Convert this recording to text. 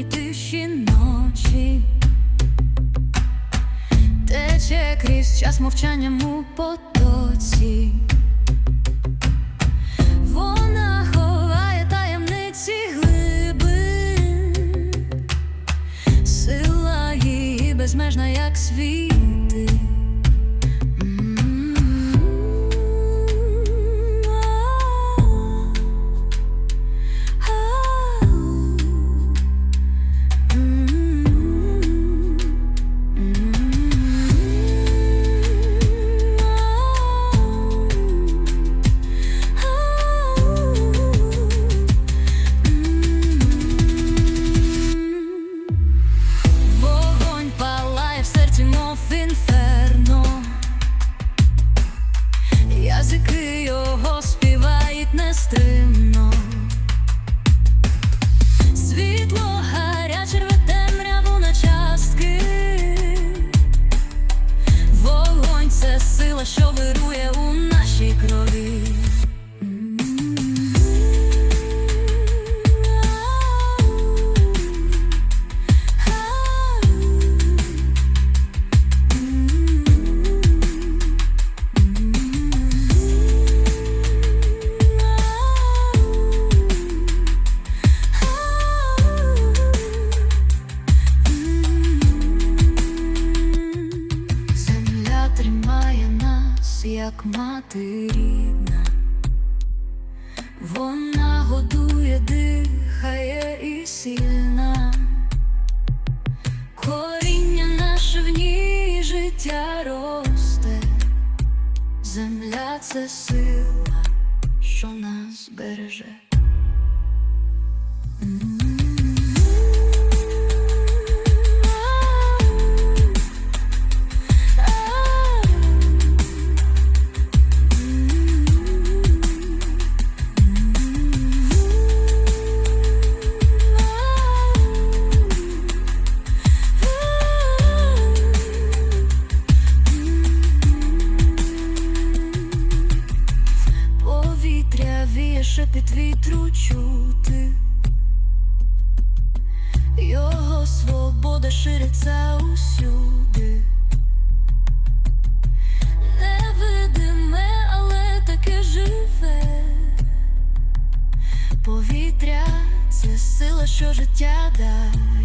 тиші ночі, тече крізь час мовчанням у потоці. Вона ховає таємниці глибин, сила її безмежна, як світи. Язики його співають нестримно. Світло мати рідна. Вона годує, дихає і сильна. Коріння наше в ній життя росте. Земля це сила, що нас береже. Віє шепіт вітру чути. Його свобода шириться усюди. Невидиме, але таке живе. Повітря це сила, що життя дає.